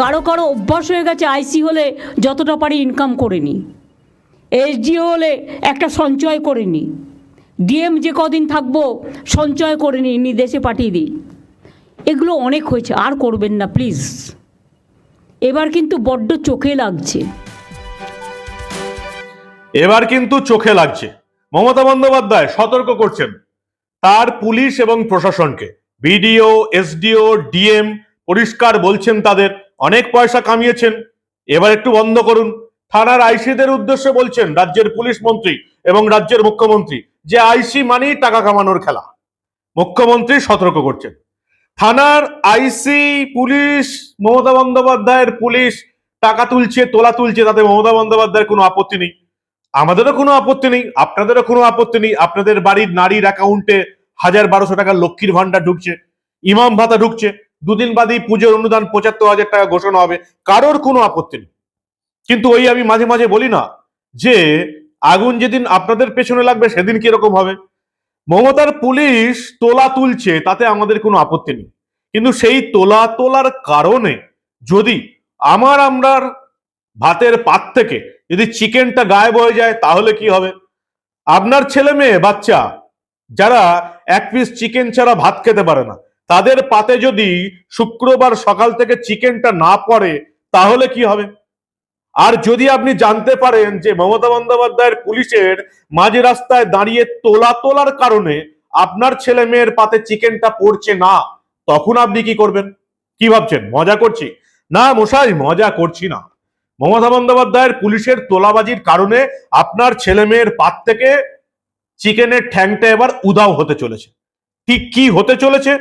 কারও কারও অভ্যাস হয়ে গেছে, আইসি হলে যতটা পারি ইনকাম করে নি। এসডিও হলে একটা সঞ্চয় করে নি। ডিএম যে কদিন থাকব, সঞ্চয় করে নিই নি দেশে পাঠিয়ে দিই। এগুলো অনেক হয়েছে, আর করবেন না প্লিজ এবার কিন্তু বড্ড চোখে লাগছে। এবার কিন্তু চোখে লাগছে। মমতা বন্দ্যোপাধ্যায় সতর্ক করছেন। তার পুলিশ এবং প্রশাসনকে, বিডিও, এসডিও, ডিএম পরিষ্কার বলছেন তাদের। অনেক পয়সা কামিয়েছেন। এবার একটু বন্ধ করুন। থানার আইসিদের উদ্দেশ্যে বলছেন রাজ্যের পুলিশ মন্ত্রী এবং রাজ্যের মুখ্যমন্ত্রী যে আইসি মানেই টাকা কামানোর খেলা। মুখ্যমন্ত্রী সতর্ক করছেন। থানার আইসি পুলিশ, মমতা বন্দ্যোপাধ্যায়ের পুলিশ টাকা তুলছে, তোলা তুলছে, তাতে মমতা বন্দ্যোপাধ্যায়ের কোনো আপত্তি নেই। আমাদেরও কোনো আপত্তি নেই, আপনাদেরও কোনো আপত্তি নেই। আপনাদের বাড়ির নারীর অ্যাকাউন্টে হাজার বারোশো টাকা লক্ষ্মীর ভান্ডার ঢুকছে, ইমাম ভাতা ঢুকছে। দুদিন বাদেই পুজোর অনুদান পঁচাত্তর হাজার টাকা ঘোষণা হবে। কারোর কোনো আপত্তি নেই। কিন্তু ওই আমি মাঝে মাঝে বলি না যে, আগুন যেদিন আপনাদের পেছনে লাগবে সেদিন কীরকম হবে? মমতার পুলিশ তোলা তুলছে, তাতে আমাদের কোনো আপত্তি নেই। কিন্তু সেই তোলা তোলার কারণে যদি আমার আমরার ভাতের পাত থেকে যদি চিকেনটা গায়েব হয়ে যায়, তাহলে কি হবে? আপনার ছেলে মেয়ে, বাচ্চা, যারা এক পিস চিকেন ছাড়া ভাত খেতে পারে না তাদের পাতে যদি শুক্রবার সকাল থেকে চিকেনটা না পড়ে, তাহলে কি হবে? আর যদি আপনি জানতে পারেন যে মমতা বন্দ্যোপাধ্যায়ের পুলিশের মাঝে রাস্তায় দাঁড়িয়ে তোলা তোলার কারণে আপনার ছেলে মেয়ের পাতে চিকেনটা পড়ছে না, তখন আপনি কি করবেন? কি ভাবছেন? মজা করছি? না মশাই, মজা করছি না। মমতা বন্দ্যোপাধ্যায়ের পুলিশের তোলাবাজির কারণে আপনার ছেলে মেয়ের পাত থেকে চিকেনের ঠ্যাংটা এবার উদাও হতে চলেছে। ঠিক কি হতে চলেছে?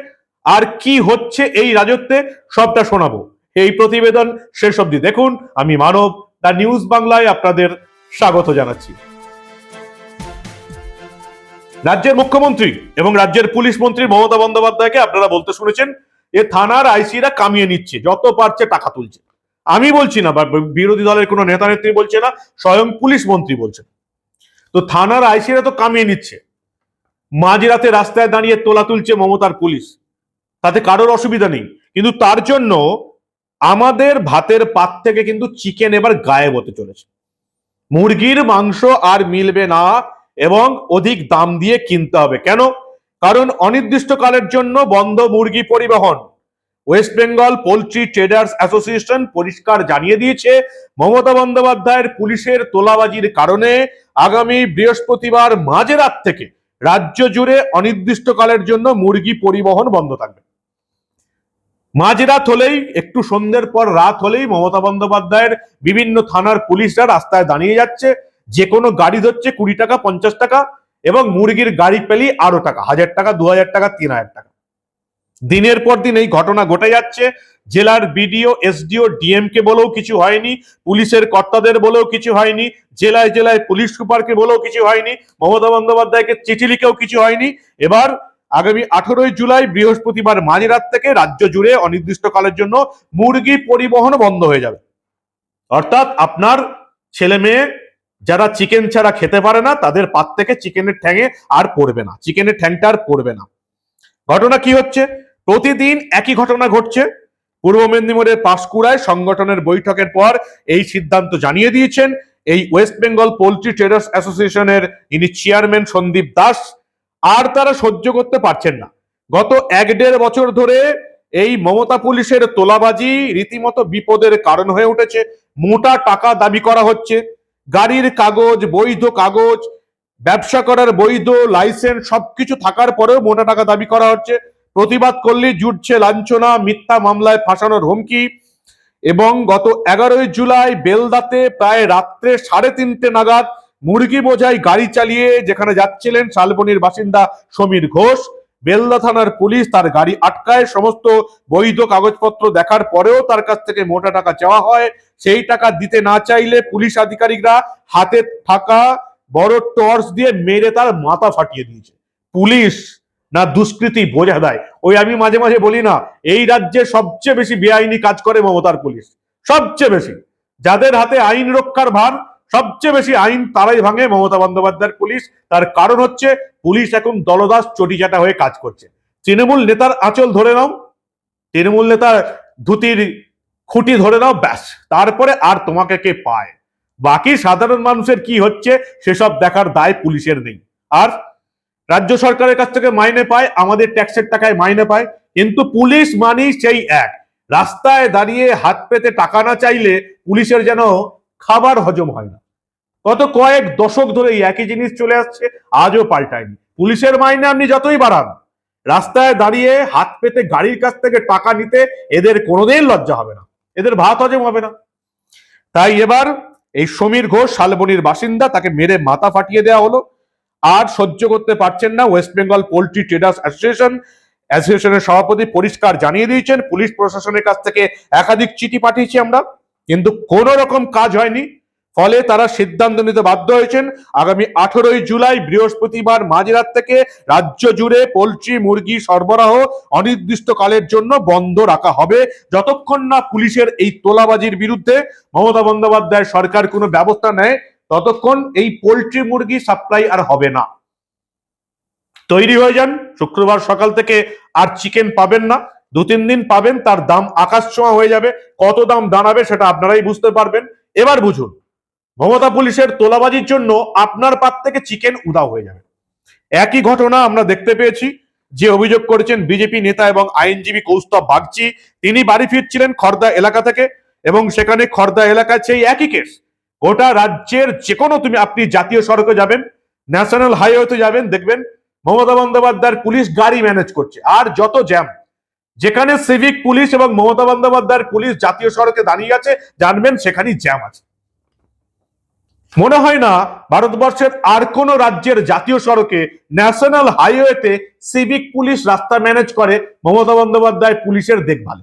আর কি হচ্ছে এই রাজত্বে সবটা শোনাবো। এই প্রতিবেদন শেষ অবধি দেখুন। আমি মানব দা নিউজ বাংলায় আপনাদের স্বাগত জানাচ্ছি। রাজ্যের মুখ্যমন্ত্রী এবং রাজ্যের পুলিশ মন্ত্রী মমতা বন্দ্যোপাধ্যায়কে আপনারা বলতে শুনেছেন, এ থানার আইসিরা কামিয়ে নিচ্ছে, যত পারছে টাকা তুলছে। আমি বলছি না, বা বিরোধী দলের কোনো নেতা নেত্রী বলছে না, স্বয়ং পুলিশ মন্ত্রী বলছেন। তো থানার আইসিরা তো কামিয়ে নিচ্ছে। মাঝরাতে রাস্তায় দাঁড়িয়ে তোলা তুলছে মমতার পুলিশ। তাতে কারোর অসুবিধা নেই। কিন্তু তার জন্য আমাদের ভাতের পাত থেকে কিন্তু চিকেন এবার গায়েব হতে চলেছে। মুরগির মাংস আর মিলবে না এবং অধিক দাম দিয়ে কিনতে হবে। কেন? কারণ অনির্দিষ্টকালের জন্য বন্ধ মুরগি পরিবহন। West Bengal poultry traders association পরিষ্কার জানিয়ে দিয়েছে, মমতা বন্দ্যোপাধ্যায়ের পুলিশের তোলাবাজির কারণে আগামী বৃহস্পতিবার মাঝরাত থেকে রাজ্য জুড়ে অনির্দিষ্টকালের জন্য মুরগি পরিবহন বন্ধ থাকবে। মাঝরাত হলেই, একটু সন্ধ্যের পর রাত হলেই মমতা বন্দ্যোপাধ্যায়ের বিভিন্ন থানার পুলিশরা রাস্তায় দাঁড়িয়ে যাচ্ছে। যে কোনো গাড়ি ধরছে কুড়ি টাকা, পঞ্চাশ টাকা এবং মুরগির গাড়ি পেলেই আরও টাকা, হাজার টাকা, দু হাজার টাকা, তিন হাজার টাকা। দিনের পর দিন এই ঘটনা ঘটে যাচ্ছে। জেলার বিডিও, এসডিও ডিএম কে বলেও কিছু হয়নি, পুলিশের কর্তাদের বলেও কিছু হয়নি, জেলায় জেলায় পুলিশ সুপারকে বলেও কিছু হয়নি, মমতা বন্দ্যোপাধ্যায়কে চিঠি লিখেও কিছু হয়নি। এবার আগামী আঠারোই জুলাই বৃহস্পতিবার মাঝরাত থেকে রাজ্য জুড়ে অনির্দিষ্টকালের জন্য মুরগি পরিবহন বন্ধ হয়ে যাবে। অর্থাৎ আপনার ছেলে মেয়ে যারা চিকেন ছাড়া খেতে পারে না, তাদের পাত থেকে চিকেনের ঠ্যাঙে আর পড়বে না, চিকেনের ঠ্যাংটা আর পড়বে না। ঘটনা কি হচ্ছে? প্রতিদিন একই ঘটনা ঘটছে। পূর্ব মেদিনীপুরের পাঁশকুড়ায় সংগঠনের বৈঠকের পর এই সিদ্ধান্ত জানিয়ে দিয়েছেন। এই ওয়েস্ট বেঙ্গল পোলট্রি ট্রেডার্স অ্যাসোসিয়েশনের ইনি চেয়ারম্যান সন্দীপ দাস। আর তারা সহ্য করতে পারছেন না। গত এক দেড় বছর ধরে এই মমতা পুলিশের তোলাবাজি রীতিমতো বিপদের কারণ হয়ে উঠেছে। মোটা টাকা দাবি করা হচ্ছে। গাড়ির কাগজ, বৈধ কাগজ, ব্যবসা করার বৈধ লাইসেন্স সবকিছু থাকার পরেও মোটা টাকা দাবি করা হচ্ছে। প্রতিবাদ করলেই জুটছে লাঞ্ছনা, মিথ্যা মামলায় ফাঁসানোর হুমকি এবং গত এগারোই জুলাই বেলদাতে প্রায় রাত্রে সাড়ে তিনটে নাগাদ মুরগি বোঝাই গাড়ি চালিয়ে যেখানে যাচ্ছিলেন শালবনির বাসিন্দা সমীর ঘোষ। বেলদা থানার পুলিশ তার গাড়ি আটকায়, সমস্ত বৈধ কাগজপত্র দেখার পরেও তার কাছ থেকে মোটা টাকা চাওয়া হয়। সেই টাকা দিতে না চাইলে পুলিশ আধিকারিকরা হাতে থাকা বড় টর্চ দিয়ে মেরে তার মাথা ফাটিয়ে দিয়েছে। পুলিশ না দুষ্কৃতি বোঝা দেয়। ওই আমি মাঝে মাঝে বলি না, এই রাজ্যে সবচেয়ে বেশি বেআইনি কাজ করে মমতার পুলিশ। সবচেয়ে বেশি। যাদের হাতে আইন রক্ষার ভার সবচেয়ে বেশি আইন তারাই ভাঙে মমতা বন্দ্যোপাধ্যায়ের পুলিশ। তার কারণ হচ্ছে, পুলিশ এখন দলদাস চটিচাটা হয়ে কাজ করছে। তৃণমূল নেতার আঁচল ধরে নাও, তৃণমূল নেতার ধুতির খুঁটি ধরে নাও, ব্যাস। তারপরে আর তোমাকে কে পায়? বাকি সাধারণ মানুষের কি হচ্ছে, সেসব দেখার দায় পুলিশের নেই। আর রাজ্য সরকারের কাছ থেকে মাইনে পায়, আমাদের ট্যাক্সের টাকায় মাইনে পায়। কিন্তু পুলিশ মানি সেই এক। রাস্তায় দাঁড়িয়ে হাত পেতে টাকা না চাইলে পুলিশের যেন খাবার হজম হয় না। গত কয়েক দশক ধরে এই একই জিনিস চলে আসছে, আজও পাল্টায়নি। পুলিশের মাইনে আপনি যতই বাড়ান, রাস্তায় দাঁড়িয়ে হাত পেতে গাড়ির কাছ থেকে টাকা নিতে এদের কোনোদিন লজ্জা হবে না। এদের ভাত হজম হবে না। তাই এবার এই সমীর ঘোষ, শালবনির বাসিন্দা, তাকে মেরে মাথা ফাটিয়ে দেওয়া হলো। আর সহ্য করতে পারছেন না West Bengal poultry traders association. অ্যাসোসিয়েশনের সভাপতি পরিষ্কার জানিয়ে দিয়েছেন, পুলিশ প্রশাসনের কাছ থেকে একাধিক চিঠি পাঠিয়েছি আমরা। কিন্তু কোনো রকম কাজ হয়নি। ফলে তারা সিদ্ধান্ত নিতে বাধ্য হয়েছেন। আগামী আঠেরোই জুলাই বৃহস্পতিবার মাঝরাত থেকে রাজ্য জুড়ে পোলট্রি, মুরগি সরবরাহ অনির্দিষ্টকালের জন্য বন্ধ রাখা হবে। যতক্ষণ না পুলিশের এই তোলাবাজির বিরুদ্ধে মমতা বন্দ্যোপাধ্যায় সরকার কোনো ব্যবস্থা নেয়, ততক্ষণ এই পোলট্রি, মুরগি সাপ্লাই আর হবে না। তৈরি হয়ে যান। শুক্রবার সকাল থেকে আর চিকেন পাবেন না। দু তিন দিন পাবেন, তার দাম আকাশ ছোঁয়া হয়ে যাবে। কত দাম দাঁড়াবে সেটা আপনারাই বুঝতে পারবেন। এবার বুঝুন, মমতা পুলিশের তোলাবাজির জন্য আপনার পাত থেকে চিকেন উদাও হয়ে যাবে। একই ঘটনা আমরা দেখতে পেয়েছি, যে অভিযোগ করেছেন বিজেপি নেতা এবং আইনজীবী কৌস্তব বাগচি। তিনি বাড়ি ফিরছিলেন খর্দা এলাকা থেকে, এবং সেখানে খর্দা এলাকায় সেই একই কেস। গোটা রাজ্যের যে কোনো তুমি আপনি জাতীয় সড়কে যাবেন, ন্যাশনাল হাইওয়েতে যাবেন, দেখবেন মমতা বন্দ্যোপাধ্যায়ের পুলিশ গাড়ি ম্যানেজ করছে, আর যত জ্যাম। যেখানে সিভিক পুলিশ এবং মমতা বন্দ্যোপাধ্যায়ের পুলিশ জাতীয় সড়কে দাঁড়িয়ে আছে, জানবেন সেখানেই জ্যাম আছে। মনে হয় না ভারতবর্ষের আর কোন রাজ্যের জাতীয় সড়কে ন্যাশনাল হাইওয়েতে সিভিক পুলিশ রাস্তা ম্যানেজ করে মমতা বন্দ্যোপাধ্যায় পুলিশের দেখভাল।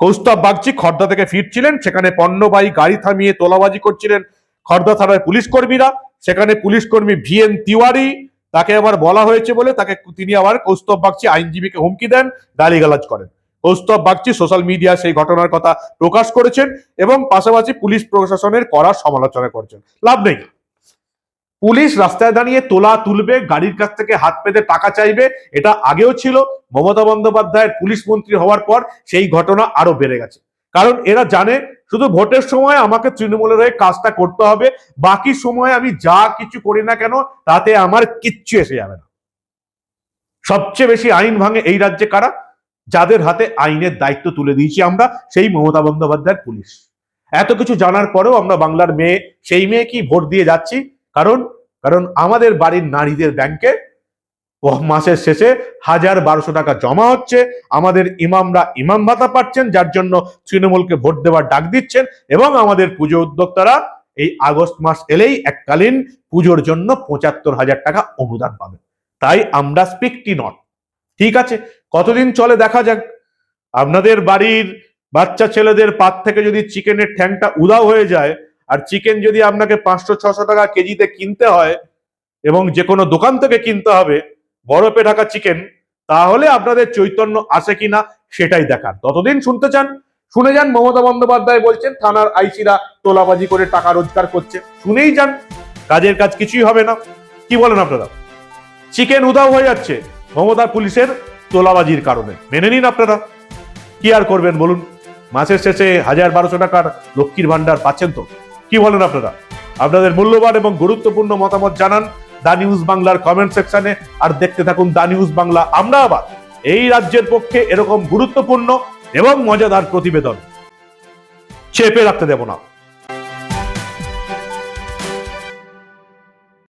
কৌস্তব বাগচি খর্দা থেকে ফিরছিলেন, সেখানে পণ্যবাহী গাড়ি থামিয়ে তোলাবাজি করছিলেন খর্দা থানার পুলিশ কর্মীরা, সেখানে পুলিশ কর্মী ভি এন তিওয়ারি তাকে আবার বলা হয়েছে বলে তাকে তিনি আবার কৌস্তব বাগচি আইনজীবীকে হুমকি দেন, গালিগালাজ করেন। কৌস্তব বাগচি সোশ্যাল মিডিয়া সেই ঘটনার কথা প্রকাশ করেছেন এবং পাশাপাশি পুলিশ প্রশাসনের করার সমালোচনা করছেন। লাভ নেই। পুলিশ রাস্তায় দাঁড়িয়ে তোলা তুলবে, গাড়ির কাছ থেকে হাত পেতে টাকা চাইবে, এটা আগেও ছিল। মমতা বন্দ্যোপাধ্যায়ের পুলিশ মন্ত্রী হওয়ার পর সেই ঘটনা আরও বেড়ে গেছে। কারণ এরা জানে শুধু ভোটের সময় আমাকে তৃণমূলের হয়ে কাজটা করতে হবে, বাকি সময় আমি যা কিছু করি না কেন, তাতে আমার কিচ্ছু এসে যাবে না। সবচেয়ে বেশি আইন ভাঙে এই রাজ্যে কারা? যাদের হাতে আইনের দায়িত্ব তুলে দিয়েছি আমরা, সেই মমতা বন্দ্যোপাধ্যায়ের পুলিশ। এত কিছু জানার পরেও আমরা বাংলার মেয়ে, সেই মেয়ে কি ভোট দিয়ে যাচ্ছি? কারণ কারণ আমাদের বাড়ির নারীদের ব্যাংকে মাসের শেষে হাজার বারোশো টাকা জমা হচ্ছে। আমাদের ইমামরা ইমাম ভাতা পাচ্ছেন, যার জন্য তৃণমূলকে ভোট দেওয়ার ডাক দিচ্ছেন এবং আমাদের পুজো উদ্যোক্তারা এই আগস্ট মাস এলেই এককালীন পুজোর জন্য পঁচাত্তর হাজার টাকা অনুদান পাবেন। তাই আমরা স্পিকটি নট। ঠিক আছে, কতদিন চলে দেখা যাক। আপনাদের বাড়ির বাচ্চা ছেলেদের পাত থেকে যদি চিকেনের ঠ্যাংটা উদাও হয়ে যায়, আর চিকেন যদি আপনাকে পাঁচশো, ছশো টাকা কেজিতে কিনতে হয় এবং যে কোনো দোকান থেকে কিনতে হবে বরফে ঢাকা চিকেন, তাহলে আপনাদের চৈতন্য আসে কিনা সেটাই দেখার ততদিন শুনতে চান, শুনে যান মমতা বন্দ্যোপাধ্যায় বলছেন, থানার আইসিরা তোলাবাজি করে টাকা রোজগার করছে। শুনেই যান, কাজের কাজ কিছুই হবে না। কি বলেন আপনারা? চিকেন উদাও হয়ে যাচ্ছে, মমতা পুলিশের তোলাবাজির কারণে। মেনে নিন আপনারা। কি আর করবেন বলুন? মাসের শেষে হাজার বারোশো টাকার লক্ষ্মীর ভান্ডার পাচ্ছেন তো? কি বলেন আপনারা? আপনাদের মূল্যবান এবং গুরুত্বপূর্ণ মতামত জানান দা নিউজ বাংলার কমেন্ট সেকশনে আর দেখতে থাকুন দা নিউজ বাংলা। আমরা আবার এই রাজ্যের পক্ষে এরকম গুরুত্বপূর্ণ এবং মজাদার প্রতিবেদন চেপে রাখতে দেব না।